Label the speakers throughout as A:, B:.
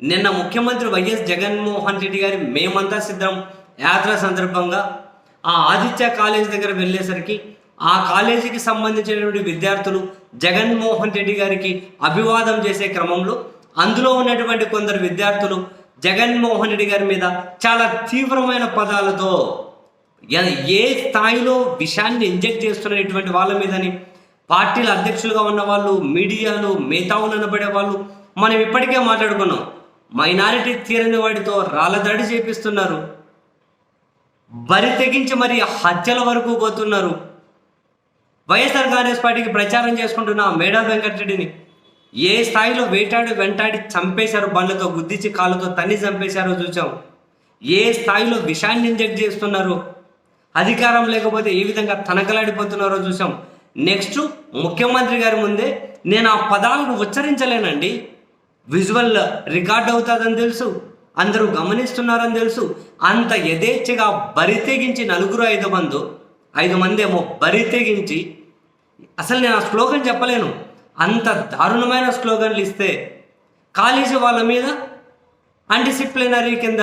A: నిన్న ముఖ్యమంత్రి వైఎస్ జగన్మోహన్ రెడ్డి గారి మేమంతా సిద్ధం. యాత్ర సందర్భంగా ఆ ఆదిత్య కాలేజ్ దగ్గర వెళ్ళేసరికి ఆ కాలేజీకి సంబంధించినటువంటి విద్యార్థులు జగన్మోహన్ రెడ్డి గారికి అభివాదం చేసే క్రమంలో అందులో ఉన్నటువంటి కొందరు విద్యార్థులు జగన్మోహన్ రెడ్డి గారి మీద చాలా తీవ్రమైన పదాలతో ఏ స్థాయిలో విషయాన్ని ఇంజెక్ట్ చేస్తున్నటువంటి వాళ్ళ మీదని పార్టీల అధ్యక్షులుగా ఉన్న వాళ్ళు మీడియాలు మేధావులు అనబడే వాళ్ళు మనం ఇప్పటికే మాట్లాడుకున్నాం. మైనారిటీ తీరని వాడితో రాళ్ళదాడి చేపిస్తున్నారు. బరి తెగించి మరి హత్యల వరకు పోతున్నారు. వైఎస్ఆర్ కాంగ్రెస్ పార్టీకి ప్రచారం చేసుకుంటున్న మేడా వెంకటరెడ్డిని ఏ స్థాయిలో వేటాడి వెంటాడి చంపేశారు బండ్లతో గుద్దించి కాళ్ళతో తన్ని చంపేశారో చూసాం ఏ స్థాయిలో విషాన్ని ఇంజెక్ట్ చేస్తున్నారు? అధికారం లేకపోతే ఏ విధంగా తనకలాడిపోతున్నారో చూసాం నెక్స్ట్ ముఖ్యమంత్రి గారి ముందే నేను ఆ పదాలను ఉచ్చరించలేనండి. విజువల్ రికార్డ్ అవుతుందని తెలుసు. అందరూ గమనిస్తున్నారని తెలుసు. అంత యథేచ్ఛగా బరి తెగించి నలుగురు ఐదు మంది ఐదు మంది ఏమో బరి తెగించి అసలు నేను ఆ స్లోగన్ చెప్పలేను. అంత దారుణమైన స్లోగన్లు ఇస్తే కాలేజీ వాళ్ళ మీద అన్డిసిప్లినరీ కింద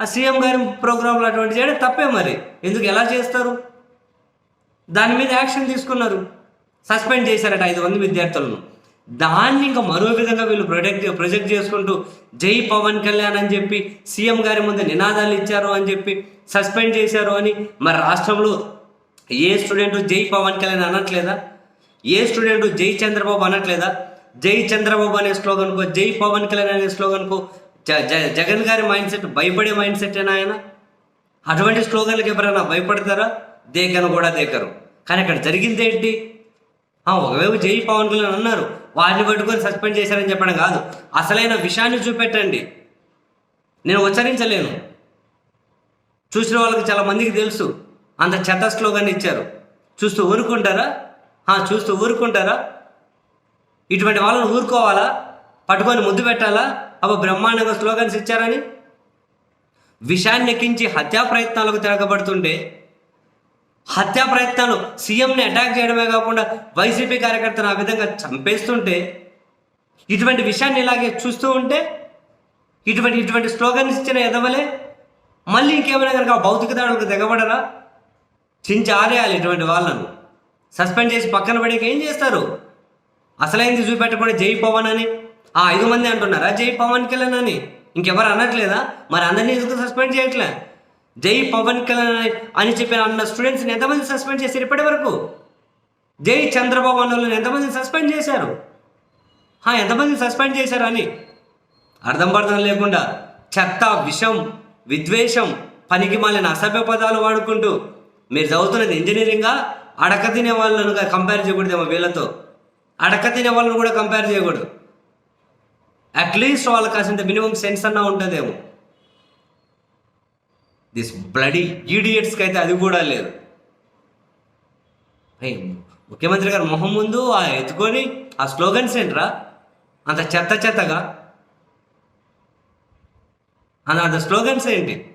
A: ఆ సీఎం గారి ప్రోగ్రాంలు అటువంటి చేయడం తప్పే మరి. ఎందుకు ఎలా చేస్తారు? దాని మీద యాక్షన్ తీసుకున్నారు. సస్పెండ్ చేశారట ఐదు మంది విద్యార్థులను. దాన్ని ఇంకా మరో విధంగా వీళ్ళు ప్రొటెక్ట్ ప్రొజెక్ట్ చేసుకుంటూ జై పవన్ కళ్యాణ్ అని చెప్పి సీఎం గారి ముందు నినాదాలు ఇచ్చారు అని చెప్పి సస్పెండ్ చేశారు అని మరి రాష్ట్రంలో ఏ స్టూడెంట్ జై పవన్ కళ్యాణ్ అనట్లేదా? ఏ స్టూడెంట్ జై చంద్రబాబు అనట్లేదా? జై చంద్రబాబు అనే స్లోగన్కో జై పవన్ కళ్యాణ్ అనే స్లోగన్కో జ- జ- జగన్ గారి మైండ్ సెట్ భయపడే మైండ్ సెట్ ఆయన? అటువంటి స్లోగన్లకు ఎవరైనా భయపడతారా? దేకను కూడా దేకరు. కానీ అక్కడ జరిగింది ఏంటి? ఒకవేళ ఒకవైపు జై పవన్ కళ్యాణ్ అన్నారు వారిని పట్టుకొని సస్పెండ్ చేశారని చెప్పడం కాదు. అసలైన విషయాన్ని చూపెట్టండి. నేను ఉచ్చరించలేను. చూసిన వాళ్ళకి చాలా మందికి తెలుసు. అంత చెత్త స్లోగన్ ఇచ్చారు. చూస్తూ ఊరుకుంటారా? చూస్తూ ఊరుకుంటారా? ఇటువంటి వాళ్ళని ఊరుకోవాలా? పట్టుకొని ముద్దు పెట్టాలా? అవ బ్రహ్మాండంగా స్లోగన్స్ ఇచ్చారని? విషాన్ని ఎక్కించి హత్యా ప్రయత్నాలకు తిరగబడుతుంటే హత్యా ప్రయత్నాలు సీఎంని అటాక్ చేయడమే కాకుండా వైసీపీ కార్యకర్తను ఆ విధంగా చంపేస్తుంటే ఇటువంటి విషయాన్ని ఇలాగే చూస్తూ ఉంటే ఇటువంటి ఇటువంటి స్లోగన్స్ ఇచ్చిన ఎదవలే మళ్ళీ ఇంకేమైనా కనుక భౌతిక దాడులకు తెగబడరా? చించి ఆరేయాలి ఇటువంటి వాళ్ళను. సస్పెండ్ చేసి పక్కన పడేకి ఏం చేస్తారు? అసలైంది చూపెట్టకుండా జై పవన్ అని. ఆ ఐదు మంది అంటున్నారా? జై పవన్ కళ్యాణ్ అని ఇంకెవరు అనట్లేదా? మరి అందరినీ ఎందుకు సస్పెండ్ చేయట్లే? జై పవన్ కళ్యాణ్ అని- చెప్పి చెప్పిన అన్న స్టూడెంట్స్ని ఎంతమంది సస్పెండ్ చేశారు ఇప్పటి వరకు జై చంద్రబాబు అన్న ఎంతమంది సస్పెండ్ చేశారు? ఎంతమందిని ఎంతమంది సస్పెండ్ చేశారు అని? అర్థం పర్థం లేకుండా చెత్త విషం విద్వేషం పనికి మాలిన అసభ్య పదాలు వాడుకుంటూ మీరు చదువుతున్నది ఇంజనీరింగా అడక తినే వాళ్ళను కంపేర్ చేయకూడదేమో వీళ్ళతో. అడక తినే వాళ్ళను కూడా కంపేర్ చేయకూడదు. అట్లీస్ట్ వాళ్ళకి కాసింత మినిమం సెన్స్ అన్నా ఉంటుందేమో. దిస్ బ్లడీ ఈడియట్స్కి అయితే అది కూడా లేదు. ముఖ్యమంత్రి గారు మొహం ముందు ఆ ఎత్తుకొని ఆ స్లోగన్స్ ఏంట్రా? అంత చెత్త చెత్తగా? అంత అంత స్లోగన్స్ ఏంటి?